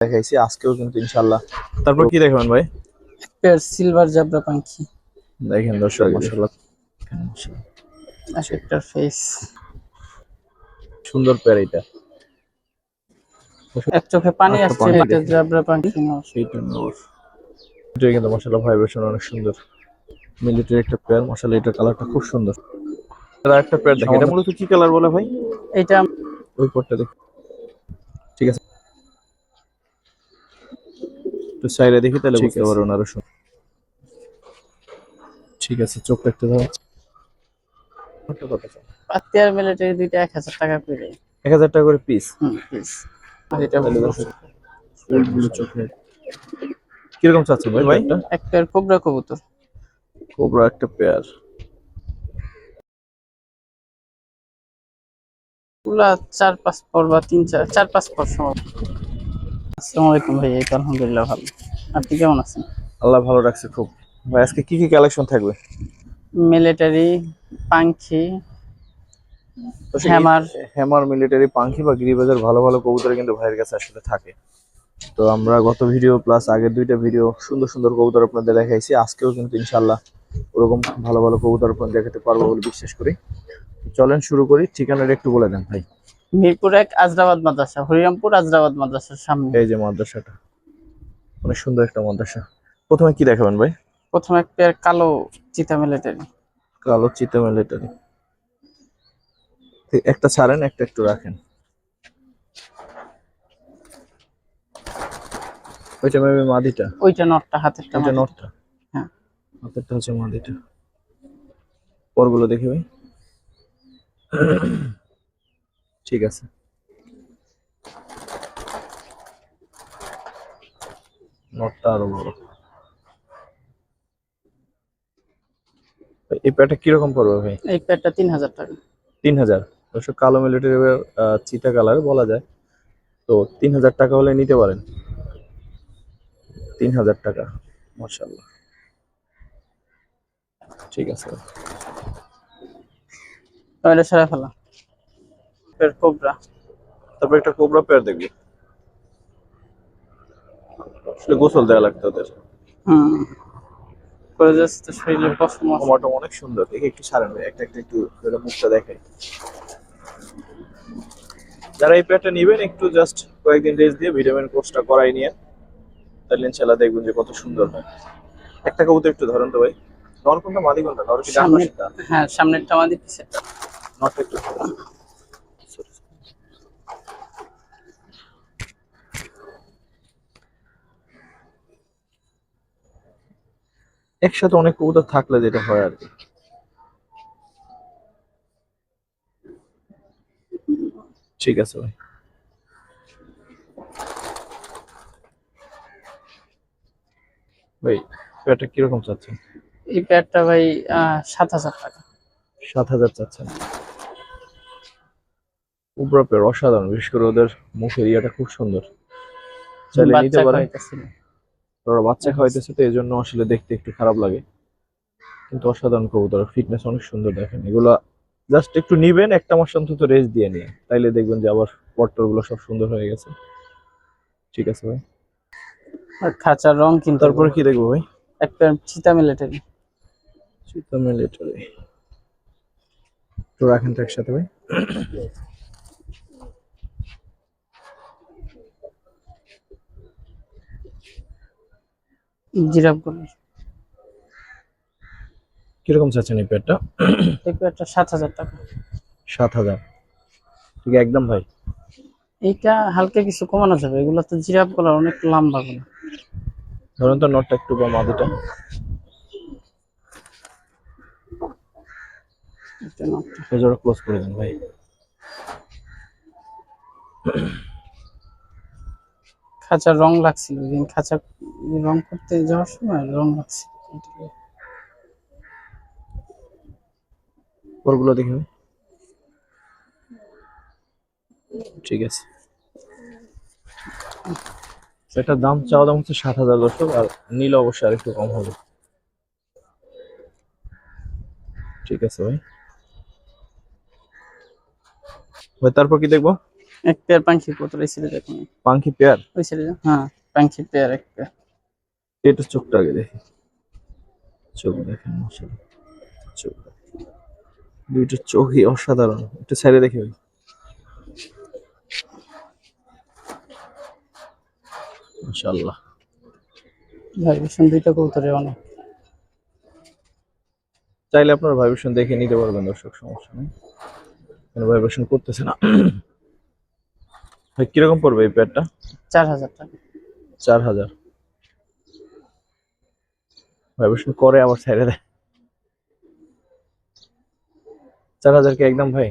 দেখাইছি আজকেও কিন্তু ইনশাল্লাহ তারপর কি দেখবেন ভাই? পেয়ার সিলভার জাবরা পাখি দেখেন দর্শক মাশাআল্লাহ। আর একটার ফেস সুন্দর পেয়ার এটা। এক চোখে পানি আসছে এটা জাবরা পাখি নর। সেইটা নর। এটা কিন্তু মাশাআল্লাহ ভাইব্রেশন অনেক সুন্দর। মিলিটারি একটা পেয়ার মাশাআল্লাহ এটার কালারটা খুব সুন্দর। আর একটা পেয়ার দেখেন এটা মূলত কি কালার বলে ভাই? এটা ওই পটটা দেখ। ঠিক আছে। তো সাইডে দেখি তাহলে বুঝতে পারবেন আরও ঠিক আছে চোখ একটু ধরো। কত কত পাতিয়ার মিলিটারি দুইটা এক হাজার টাকা করে। এক হাজার টাকা করে পিস। আর এটা কীরকম চাচ্ছেন ভাই ভাই এক পেয়ার কোবরা কবুতর। কোবরা একটা পেয়ার। পুরা চার পাঁচ পর বা তিন চার চার পাঁচ পর সময়। আসসালামু আলাইকুম ভাই এই তো আলহামদুলিল্লাহ ভালো। আপনি কেমন আছেন? আল্লাহ ভালো রাখছে খুব। ভাই আজকে কি কি কালেকশন থাকবে? মিলিটারি পাখি হ্যামার হ্যামার মিলিটারি পাঙ্খি বা গিরিবাজার ভালো ভালো কবুতর কিন্তু ভাইয়ের কাছে আসলে থাকে। তো আমরা গত ভিডিও প্লাস আগের দুইটা ভিডিও সুন্দর সুন্দর কবুতর আপনাদের দেখাইছি। আজকেও কিন্তু ইনশাল্লাহ ওরকম ভালো ভালো কবুতর আপনাদের দেখাতে পারব বলে বিশ্বাস করি। চলেন শুরু করি। ঠিকানাটা একটু বলে দেন ভাই। মিরপুর এক আজরাবাদ মাদ্রাসা হরিরামপুর আজরাবাদ মাদ্রাসার সামনে। এই যে মাদ্রাসাটা অনেক সুন্দর একটা মাদ্রাসা। প্রথমে কি দেখাবেন ভাই? প্রথমে এক পেয়ার কালো চিতা মিলিটারি কালো চিতা মিলিটারি একটা ছাড়েন একটা একটু রাখেন। ওইটা মেবি মাদিটা? ওইটা নটটা হাতেরটা মাদি। নটটা? হ্যাঁ। হাতেরটা হচ্ছে মাদিটা। পরগুলো দেখি ভাই। ঠিক আছে। নটটা আরও বড়। এই প্যাটা কীরকম পড়বে ভাই? এই পেয়ারটা তিন হাজার টাকা। তিন হাজার অবশ্য কালো মিলিটারি চিতা কালার বলা যায়। তো তিন হাজার টাকা হলে নিতে পারেন। তিন হাজার টাকা। মার্শাল্লাহ ঠিক আছে। সেরা ফেলা। Pair cobra. তারপর একটা কোবরা পেয়ার দেখব। আসলে গোসল দেওয়া লাগতো ওদের। হুম। করে যাচ্ছে তো শরীরে পশম টমাটো অনেক সুন্দর। দেখে একটু সারেন একটা একটা একটু ধরে মুখটা দেখাই। যারা এই পেয়ারটা নিবেন একটু জাস্ট কয়েকদিন রেস্ট দিয়ে ভিটামিন কোর্সটা করাই নিয়ে তাহলে ইনশাল্লাহ দেখবেন যে কত সুন্দর হয়। একটা কবুতর একটু ধরেন তো ভাই। নর কোনটা মাদি কোনটা নর কি ডান হ্যাঁ সামনেরটা আমাদের পিছেরটা। নরটা একটু একসাথে অনেক কবুতর থাকলে যেটা হয় আর কি। ঠিক আছে ভাই। ভাই এটা কীরকম চাচ্ছেন? এই পেয়ারটা ভাই আহ, সাত হাজার টাকা। সাত হাজার চাচ্ছেন। উবরা পেয়ার অসাধারণ বিশেষ করে ওদের মুখের ইয়াটা খুব সুন্দর। চাইলে নিতে পারেন। ওরা বাচ্চা খাওয়াইতেছে তো এই জন্য আসলে দেখতে একটু খারাপ লাগে। কিন্তু অসাধারণ কবুতর ফিটনেস অনেক সুন্দর দেখেন। এগুলা জাস্ট একটু নিবেন একটা মাস অন্তত রেস্ট দিয়ে নিয়ে। তাইলে দেখবেন যে আবার পট্টরগুলো সব সুন্দর হয়ে গেছে। ঠিক আছে ভাই? আর খাঁচার রং কিন্তু তারপরে কি দেখব ভাই? একটা চিতা মিলিটারি চিতা মিলিটারি তো রাখেন তো একসাথে ভাই। জিরাফগুলো কীরকম চাচ্ছেন এই পেয়ারটা? এই পেয়ারটা সাত হাজার টাকা। সাত হাজার। ঠিক একদম ভাই। এইটা হালকা কিছু কমানো যাবে। এগুলো তো জিরাফগুলো অনেক লম্বা গুলো। ধরুন তো নটটা একটু বা মাদিটা এটা নটটা। ক্লোজ করে দেন ভাই। খাঁচার রং লাগছিল, ওইদিন খাঁচা রং করতে যাওয়ার সময় রং লাগছিল। পরগুলো দেখি ঠিক আছে। এটার দাম চাওয়া দাম হচ্ছে সাত হাজার দর্শক, আর নীল অবশ্যই আর একটু কম হবে। ঠিক আছে ভাই। ভাই, তারপর কি দেখব? এক পেয়ার পাখি কত ওই ছেলে দেখুন পাঙ্কি পেয়ার ওই ছেলে হ্যাঁ পাখি পেয়ার এক পেয়ার এটা চোখটা আগে দেখি। চোখ দেখেন মাশাআল্লাহ। চোখ দুইটা চোখই অসাধারণ। একটু সাইডে দেখি ভাই। মাশাআল্লাহ। ভাইবেশন দুইটা কবুতরে অনেক। চাইলে আপনার ভাইব্রেশন দেখে নিতে পারবেন দর্শক সমস্যা নেই। কোনো ভাইব্রেশন করতেছে না। ভাই কীরকম পড়বে এই প্যাডটা চার হাজার টাকা। চার হাজার। ভাইব্রেশন করে আবার ছেড়ে দেয়। চার হাজার কি একদম ভাই?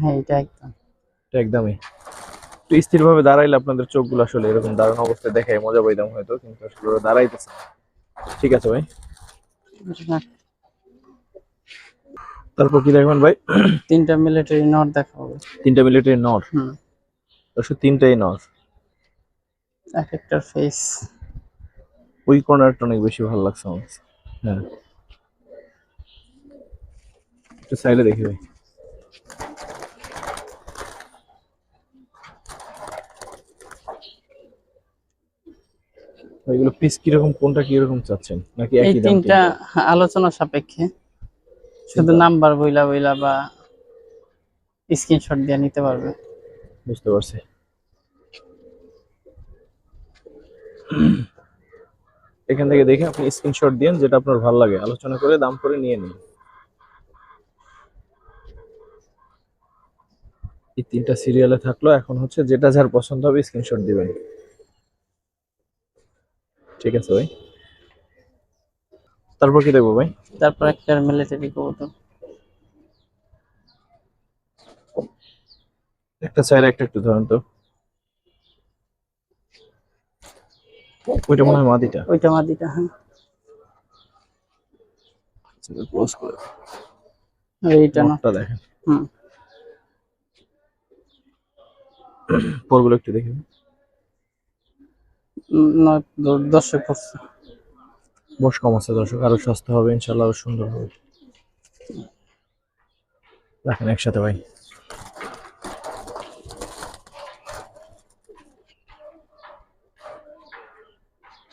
হ্যাঁ এটা একদম। এটা একদমই। একটু স্থির ভাবে দাঁড়াইলে আপনাদের চোখগুলো আসলে এরকম দাঁড়ানো অবস্থায় দেখায় মজা পাইতাম হয়তো কিন্তু আসলে ওরা দাঁড়াইতেছে ঠিক আছে ভাই। তারপর কি দেখবেন ভাই? তিনটা মিলিটারি নট দেখাবো। তিনটা মিলিটারি নট হুম। দর্শক তিনটাই নর এক একটার ফেস ওই কর্নারটা অনেক বেশি ভালো লাগছে আমার হ্যাঁ। একটু সাইডে দেখি ভাই। এগুলো পিস কীরকম কোনটা কীরকম চাচ্ছেন? নাকি একই দাম তিনটা আলোচনা সাপেক্ষে। শুধু নাম্বার বইলা বইলা বা স্ক্রিনশট দিয়ে নিতে পারবে। বুঝতে পারছি। এখান থেকে দেখে আপনি স্ক্রিনশট দিন যেটা আপনার ভালো লাগে। আলোচনা করে দাম করে নিয়ে নিন। এই তিনটা সিরিয়ালে থাকল, এখন হচ্ছে যেটা যার পছন্দ হবে স্ক্রিনশট দিবেন। ঠিক আছে ভাই। তারপর কি দেখব ভাই? তারপর একটা মিলিটারি কবুতর। একটা চাইলে একটা একটু ধরেন তো। ওইটা মনে হয় মাদিটা। ওইটা মাদিটা হ্যাঁ। ক্লোজ করে আর এইটা না। নটটা দেখেন। হুম। পরগুলো একটু দেখি। উম, নয় দ- দশে পড়ছে বস কম আছে দর্শক আরও সস্তা হবে ইনশাল্লাহ আরও সুন্দর হবে। রাখেন একসাথে ভাই।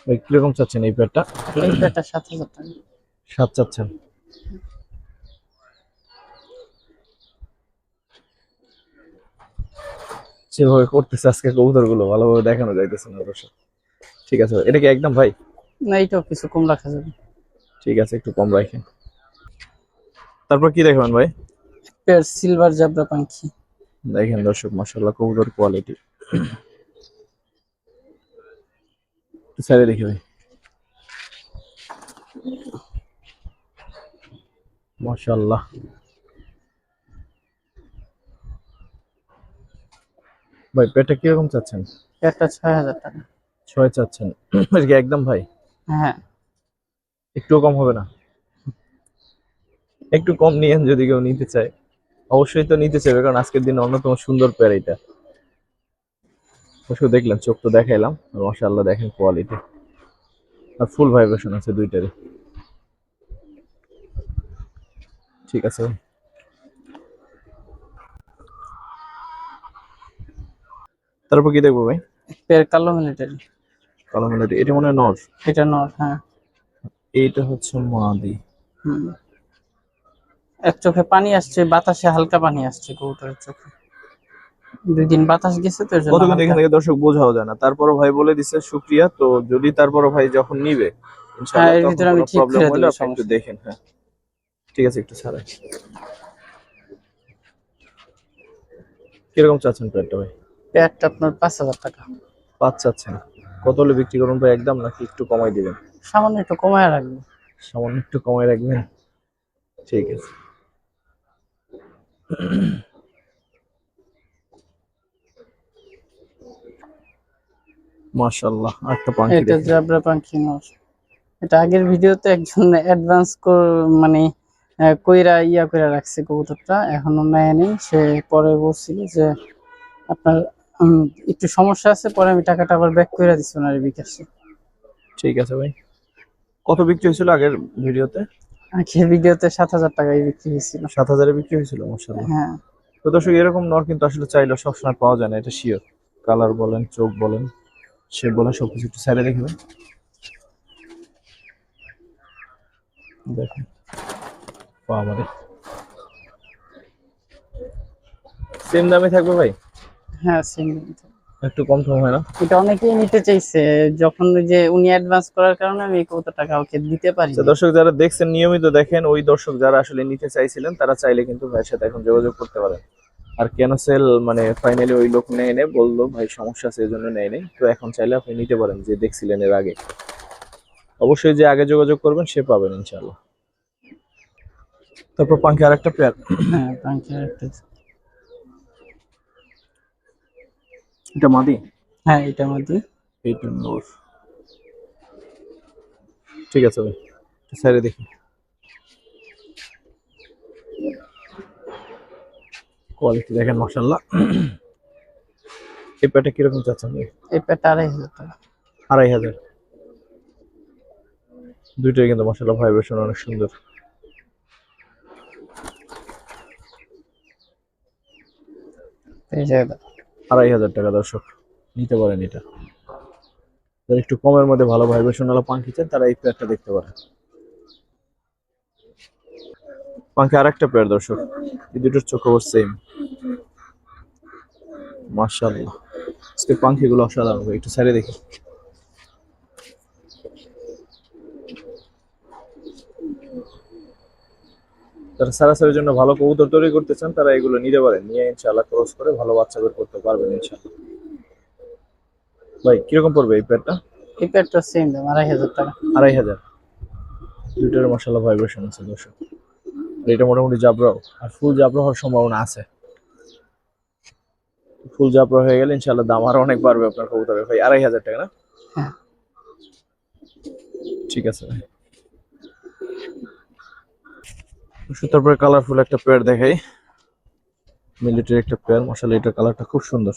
ভাই কীরকম চাচ্ছেন এই প্যাডটা এই পেটা সাত হাজার টাকা। সাত চাচ্ছেন। যেভাবে করতেছে আজকে কবুতরগুলো ভালোভাবে দেখানো যাইতেছে না দর্শক। ঠিক আছে এটা কি একদম ভাই? না এইটাও কিছু কম রাখা যাবে। ঠিক আছে একটু কম রাখেন। তারপর কি দেখবেন ভাই? পেয়ার সিলভার জাবরা পাখি। দেখেন দর্শক মাসাল্লাহ কবুতর কোয়ালিটি সাইডে দেখি ভাই। মাশাল্লাহ ভাই পেটটা কীরকম চাচ্ছেন? পেয়ারটা ছয় হাজার টাকা। ছয় চাচ্ছেন। একদম ভাই? হ্যাঁ। একটুও কম হবে না? একটু কম নিয়েন যদি কেউ নিতে চায়। অবশ্যই তো নিতে চাইবে কারণ আজকের দিন অন্যতম সুন্দর পেয়ার এটা। অবশ্য দেখলাম চোখ তো দেখাইলাম মাশাআল্লাহ দেখেন কোয়ালিটি আর ফুল ভাইব্রেশন আছে দুইটারই। ঠিক আছে। তারপর কি দেখব ভাই? পেয়ার কালো মিলিটারি। কালো মিলিটারি এটা মনে হয় নর। এটা নর হ্যাঁ। এইটা হচ্ছে মাদি। হুম। এক চোখে পানি আসছে বাতাসে হালকা পানি আসছে কবুতরের চোখে। দুই দিন বাতাস গেছে তো কতক্ষণ এখান থেকে দর্শক বোঝাও যায় না। তারপরও ভাই বলে দিচ্ছে শুক্রিয়া তো যদি তারপর ভাই যখন নিবে ইনশাআল্লাহ হ্যাঁ, এর ভিতরে আমি ঠিক করে দেব, একটু দেখেন হ্যাঁ। ঠিক আছে একটু ছাড়াই। কীরকম চাচ্ছেন প্যাডটা ভাই? পেয়ারটা আপনার পাঁচ হাজার টাকা। পাঁচ চাচ্ছেন। কত হলে বিক্রি করুন ভাই? একদম নাকি একটু কমাই দিবেন? সামান্য একটু কমায় রাখব। সামান্য একটু কমাই রাখবেন। ঠিক আছে। মাশাআল্লাহ একটা পাখি এটা। জাবরা পাখি নর এটা আগের ভিডিওতে একজন অ্যাডভান্স মানে কইরা ইয়া কইরা রাখছে কবুতরটা এখনও নেয়নি সে পরে বলছিল যে আপনার একটু সমস্যা আছে পরে আমি টাকাটা আবার ব্যাক করে দিচ্ছি ওনার বিকাশে। ঠিক আছে ভাই। কত বিক্রি হয়েছিল আগের ভিডিওতে? আগের ভিডিওতে সাত হাজার টাকায় বিক্রি হয়েছিল। সাত হাজারে বিক্রি হয়েছিল মাশাআল্লাহ। হ্যাঁ। তো দর্শক এরকম নর কিন্তু আসলে চাইলে সবসময় পাওয়া যায় না এটা শিওর কালার বলেন চোখ বলেন। শেপ বলেন সবকিছু একটু সাইডে দেখেন বাবারে সেম দামে থাকবে ভাই? হ্যাঁ সেম একটু কম সম হয় না? এটা অনেকেই নিতে চাইছে যখন যে উনি অ্যাডভান্স করার কারণে আমি কত টাকা ওকে দিতে পারি দর্শক যারা দেখছেন নিয়মিত দেখেন ওই দর্শক যারা আসলে নিতে চাইছিলেন তারা চাইলে কিন্তু ভাইয়ের সাথে এখন যোগাযোগ করতে পারেন। আর কেন সেল মানে ফাইনালি ওই লোক নেয় নে বলল ভাই সমস্যা আছে এই জন্য নেয় নেই। তো এখন চাইলে আপনি নিতে পারেন যে দেখছিলেন এর আগে। অবশ্যই যে আগে যোগাযোগ করবেন সে পাবেন ইনশাল্লাহ তারপর পাঙ্কি আর একটা পেয়ার হ্যাঁ ব্যাংকের একটা এটা মাদি? হ্যাঁ এটা মধ্যে এইটা নোর ঠিক আছে ভাই সাইডে দেখি। কোয়ালিটি দেখেন মাসাল্লাহ এই প্যাটা কীরকম চাচ্ছেন? এই প্যাটটা আড়াই হাজার টাকা। আড়াই হাজার। দুইটাই কিন্তু মাসাল্লাহ ভাইব্রেশন অনেক সুন্দর। আড়াই হাজার টাকা দর্শক নিতে পারেন এটা। যারা একটু কমের মধ্যে ভালো ভাইব্রেশন পাঙ্কি চান তারা এই পেয়ারটা দেখতে পারেন। পাঙ্কি আর একটা পেয়ার দর্শক। এই দুটোর চোখ খবর সেম মার্শাল্লাহ আজকে পাঙ্কি গুলো অসাধারণ একটু সাইডে দেখি। যারা সারাসারির জন্য ভালো কবুতর তৈরি করতে চান তারা এগুলো নিতে পারেন। নিয়ে ইনশাআল্লাহ ক্রস করে ভালো বাচ্চা বের করতে পারবেন ইনশাআল্লাহ। ভাই কীরকম পড়বে এই প্যাডটা এই প্যাটটা সেম দাম আড়াই হাজার টাকা। আড়াই হাজার। দুইটার মশলা ভাইব্রেশন আছে দর্শক। আর এটা মোটামুটি জাবরাও আর ফুল জাবরা হওয়ার সম্ভাবনা আছে। ফুল জাবরা হয়ে গেলে ইনশাআল্লাহ দাম আরও অনেক বাড়বে আপনার কবুতরের ভাই। আড়াই হাজার টাকা না? হ্যাঁ। ঠিক আছে ভাই। তারপরে কালারফুল একটা পেয়ার দেখাই। মিলিটারি একটা পেয়ার মশালা এটার কালারটা খুব সুন্দর।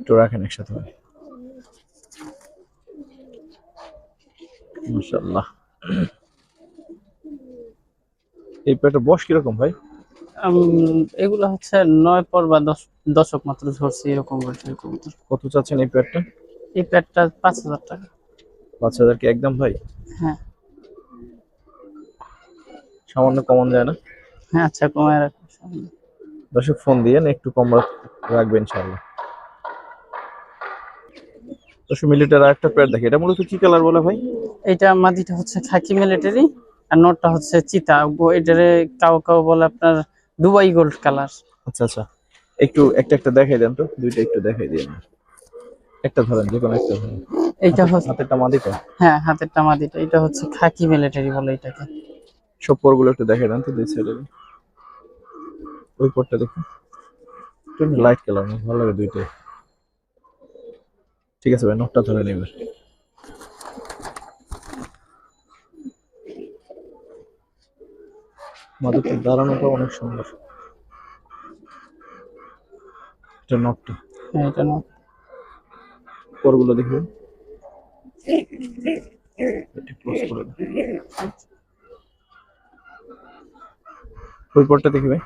একটু রাখেন একসাথে ভাই। এই পেয়ারটা বয়স কীরকম ভাই? এগুলো হচ্ছে নয় পর বা দশ দশক মাত্র ধরছি এরকম কবুতর কত চাচ্ছেন এই পেয়ারটা এই প্যাটটা পাঁচ হাজার টাকা। পাঁচ হাজার কি একদম ভাই? হ্যাঁ। সামান্য কমন যায় না? হ্যাঁ আচ্ছা কমায় রাখো দর্শক ফোন দিয়ে একটু কম রাখবেন ইনশাআল্লাহ। দর্শক মিলিটারি আর একটা পেয়ার দেখি। এটা মূলত কি কালার বলে ভাই? এটা মাদিটা হচ্ছে খাকি মিলিটারি আর নটটা হচ্ছে চিতা। এটারে কাউ কাউ বলে আপনার দুবাই গোল্ড কালার আচ্ছা আচ্ছা। একটু একটা একটা দেখাই দেন তো। দুইটা একটু দেখাই দিন একটা ধরেন যে কোনো একটা ধরেন। এইটা হচ্ছে হাতেরটা মাদিটা হ্যাঁ হাতেরটা মাদিটা এটা হচ্ছে খাকি মিলিটারি বলে এটাকে। সব পরগুলো একটু দেখাই দেন তো দুই সাইডে ওই পরটা দেখুন। লাইট কালার ভালো লাগে দুইটাই। ঠিক আছে ভাই নটটা ধরে নেবে মাদুরটা দাঁড়ানোটা অনেক সুন্দর। এটা নটটা হ্যাঁ এটা নট পরগুলো দেখবেন। ওই পরটা দেখবে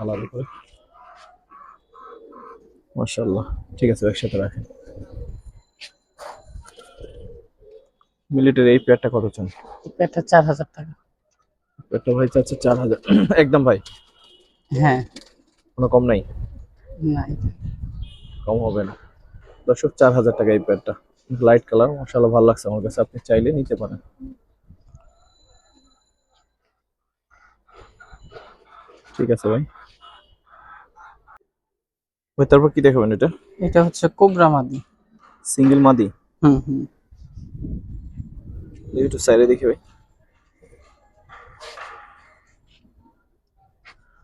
আলাদা করে। মাশাআল্লাহ। ঠিক আছে একসাথে রাখেন। মিলিটারি এই পেয়ারটা কত চান? এটা চার হাজার টাকা। পেয়ারটা ভাই চাচ্ছে চার হাজার। একদম ভাই? হ্যাঁ। কোনো কম নাই? না এটা কম হবে না। দর্শক চার হাজার টাকা এই প্যাডটা লাইট কালার মশালা ভালো লাগছে আমার কাছে। আপনি চাইলে নিতে পারেন। ঠিক আছে ভাই। ভাই তারপর কি দেখাবেন এটা? এটা হচ্ছে কোবরা মাদি। সিঙ্গেল মাদি? হুম হুম। একটু সাইডে দেখি ভাই।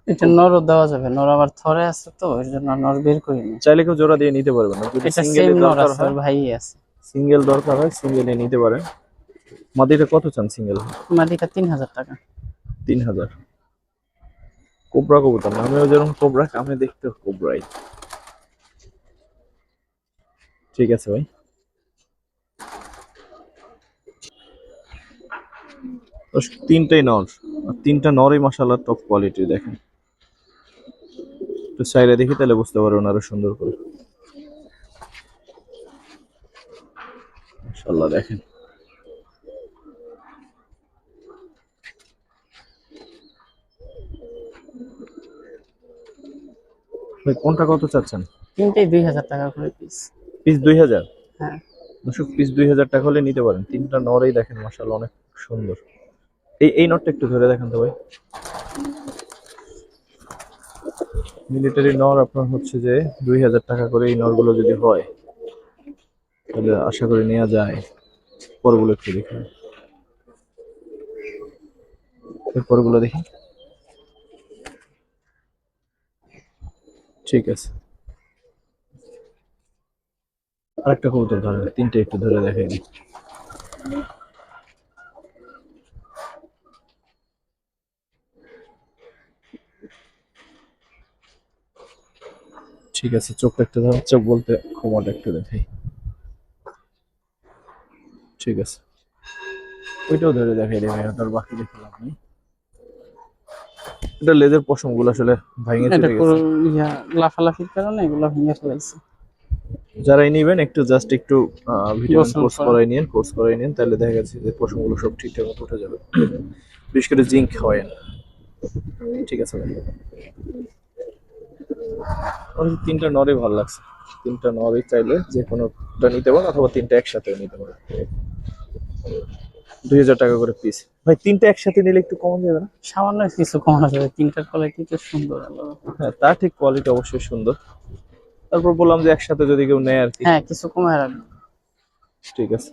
এটা নরও দেওয়া যাবে নর আবার থরে আছে তো এর জন্য নর বের করি না। চাইলে কেউ জোড়া দিয়ে নিতে পারবেন যদি সিঙ্গেল দরকার হয়। ভাই আছে। সিঙ্গেল দরকার হয় সিঙ্গেলে নিতে পারেন। মাদিটা কত চান সিঙ্গেল মাদিটা তিন হাজার টাকা। তিন হাজার। কোবরা কবুতর নামেও যেরকম কোবরা কামে দেখতে কোবরাই। ঠিক আছে ভাই। তিনটাই নর। আর তিনটা নরই মাসাল্লাহ টপ কোয়ালিটি দেখেন। একটু সাইডে দেখি তাহলে বুঝতে পারবেন আরও সুন্দর করে। মাসাল্লাহ দেখেন। কোনটা কত চাচ্ছেন? তিনটেই দুই হাজার টাকা করে পিস পিস দুই হাজার? হ্যাঁ। দর্শক পিস দুই হাজার টাকা হলে নিতে পারেন। তিনটা নরেই দেখেন মাসাল্লাহ অনেক সুন্দর। এই এই নটটা একটু ধরে দেখেন তো ভাই। মিলিটারি নর আপনার হচ্ছে যে দুই হাজার টাকা করে এই নরগুলো যদি হয়, তাহলে আশা করি নেওয়া যায়। পরগুলো একটু দেখি। পরগুলো দেখি। ঠিক আছে। আরেকটা কবুতর ধরেন, তিনটে একটু ধরে দেখাই দিই। ঠিক আছে চোখটা একটু ধর। চোখ বলতে ক্ষমাটা একটু দেখাই। ঠিক আছে। ওইটাও ধরে দেখাই দেবে তার বাকি দেখে লাভ নেই। এটা লেজের পশমগুলো আসলে ভাঙে এটা চলে পুরো গেছে। ইয়া লাফালাফির কারণে এগুলো ভেঙে ফেলাইছে যারাই নিবেন একটু জাস্ট একটু ভিটামিন কোর্স করা। করাই নিন কোর্স করাই নিন তাহলে দেখা যাচ্ছে যে পশমগুলো সব ঠিকঠাক মতো উঠে যাবে। বিশেষ করে জিঙ্ক হয় ঠিক আছে তিনটা নরে ভালো লাগছে। তিনটা নরে চাইলে যে কোনোটা নিতে পারেন অথবা তিনটা একসাথে নিতে পারেন দুই হাজার টাকা করে পিস ভাই তিনটা একসাথে নিলে একটু কম যাবে না? সামান্য কিছু কমানো যাবে তিনটার কোয়ালিটি তো সুন্দর হ্যাঁ তা ঠিক কোয়ালিটি অবশ্যই সুন্দর। তারপর বললাম যে একসাথে যদি কেউ নেয় আর কি। হ্যাঁ কিছু কমে রাখবে। ঠিক আছে।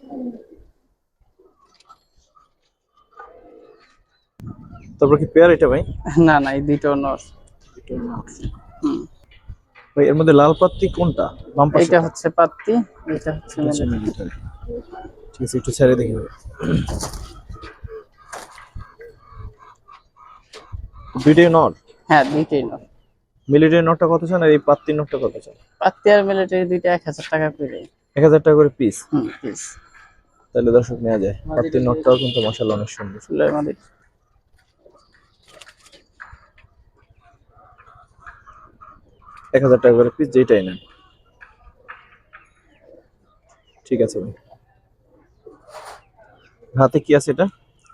তারপর কি পেয়ার এটা ভাই? না না এই দুইটাও নর হুম। ভাই এর মধ্যে লাল পাত্তি কোনটা? বাম পাশে? এটা হচ্ছে পাত্তি এটা হচ্ছে মেলে। military। ঠিক আছে একটু ছেড়ে দেখি দুইটাই নট? হ্যাঁ দুইটাই নর মিলিটারি নোটটা কত চান আর এই পাত্তি নোটটা কত চান? পাত্তি আর মিলিটারি দুইটা এক হাজার টাকা করে। এক হাজার টাকা করে পিস হুম পিস তাহলে দর্শক নেওয়া যায়। পাত্তির নোটটাও কিন্তু মশালা অনেক সুন্দর ফুলের আমাদের এক হাজার টাকা করে পিস যেটাই নেন। ঠিক আছে ভাই। হাতে কি আছে এটা?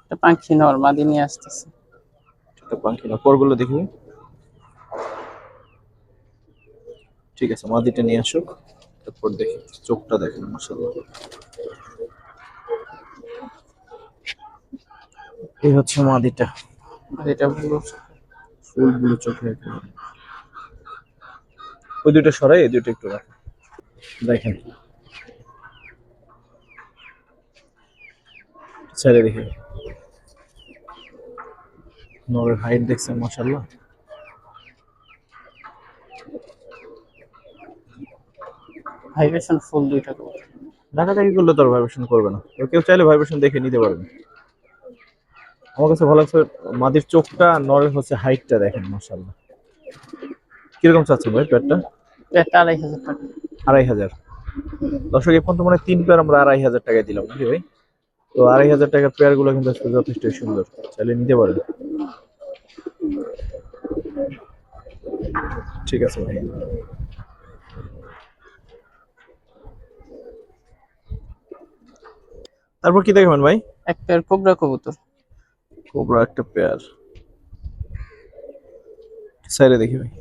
একটা পাখি নর মাদি নিয়ে আসতেছে। এটা পাখি না পরগুলো দেখি ঠিক আছে মাদিটা নিয়ে আসুক। তারপর দেখি চোখটা দেখেন মাসাল্লাহ এই হচ্ছে মাদিটা। এটা পুরো ফুলগুলো চোখে একেবারে। ওই দুটো সরাই এই দুটো একটু রাখেন দেখেন। ছেড়ে দেখি নরের হাইট দেখছেন মাসাল্লাহ ভাইব্রেশন ফুল দুইটা করে। ডাকাডাকি করলে তো আর ভাইব্রেশন করবে না। তো কেউ চাইলে ভাইব্রেশন দেখে নিতে পারবে আমার কাছে ভালো লাগছে মাদির চোখটা নরের হচ্ছে হাইটটা দেখেন মাসাল্লাহ কীরকম চাচ্ছেন ভাই পেটটা একটা আড়াই হাজার টাকা। আড়াই হাজার। দর্শক এখন তো মানে তিন পেয়ার আমরা আড়াই হাজার টাকায় দিলাম নাকি ভাই? তো আড়াই হাজার টাকার পেয়ারগুলো কিন্তু যথেষ্ট সুন্দর। চাইলে নিতে পারেন। ঠিক আছে ভাই। তারপর কি দেখবেন ভাই? এক পেয়ার কোবরা কবুতর। কোবরা একটা পেয়ার। সাইডে দেখি ভাই।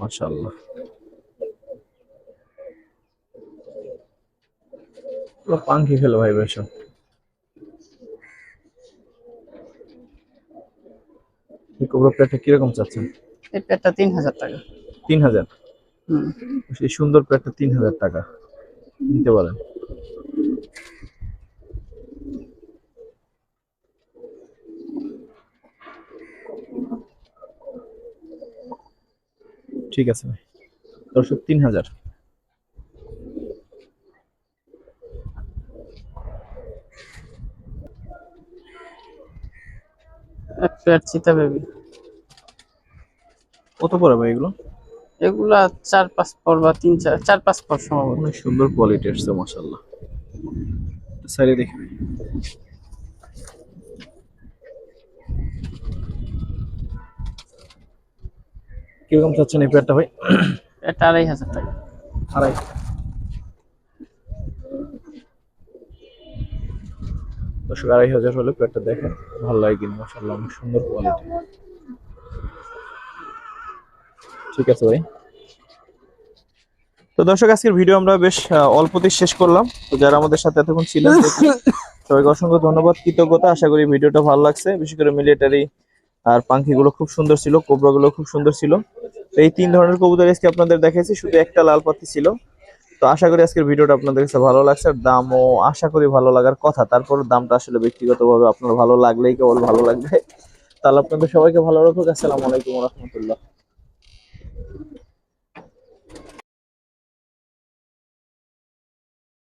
মাশাআল্লাহ। পুরো পাঙ্খি খেলো ভাই বেশ। এই কোবরা পেয়ারটা কীরকম চাচ্ছেন? এই তিন হাজার টাকা। তিন হাজার? সেই সুন্দর পেটটা তিন হাজার টাকা। নিতে পারেন। ঠিক আছে ভাই। দর্শক তিন হাজার। এক চিতা বেবি কত পড়ে ভাই এগুলো? এগুলা চার পাঁচ পর বা তিন চার চার পাঁচ পর সম্ভবত। অনেক সুন্দর কোয়ালিটি আসছে মাসাল্লাহ সাইডে দেখি। কীরকম চাচ্ছেন এই পেয়ারটা ভাই? এটা আড়াই হাজার টাকা। আড়াই। দর্শক আড়াই হাজার হলে পেয়ারটা দেখেন। ভালো লাগে কিন্তু মাসাল্লাহ অনেক সুন্দর কোয়ালিটি ঠিক আছে ভাই। তো দর্শক আজকের ভিডিও আমরা বেশ অল্পতেই শেষ করলাম। তো যারা আমাদের সাথে এতক্ষণ ছিলেন সবাইকে অসংখ্য ধন্যবাদ কৃতজ্ঞতা। আশা করি ভিডিওটা ভালো লাগছে। বিশেষ করে মিলিটারি আর পাখিগুলো খুব সুন্দর ছিল কোবরা গুলো খুব সুন্দর ছিল। তো এই তিন ধরনের কবুতর আজকে আপনাদের দেখাইছি, শুধু একটা লাল পাতি ছিল। তো আশা করি আজকের ভিডিওটা আপনাদের কাছে ভালো লাগছে, আর দামও আশা করি ভালো লাগার কথা। তারপর দামটা আসলে ব্যক্তিগতভাবে আপনার ভালো লাগলেই কেবল ভালো লাগবে। তাহলে আপনাদের সবাইকে ভালো রাখুক, আসসালামু আলাইকুম রহমতুল্লাহ।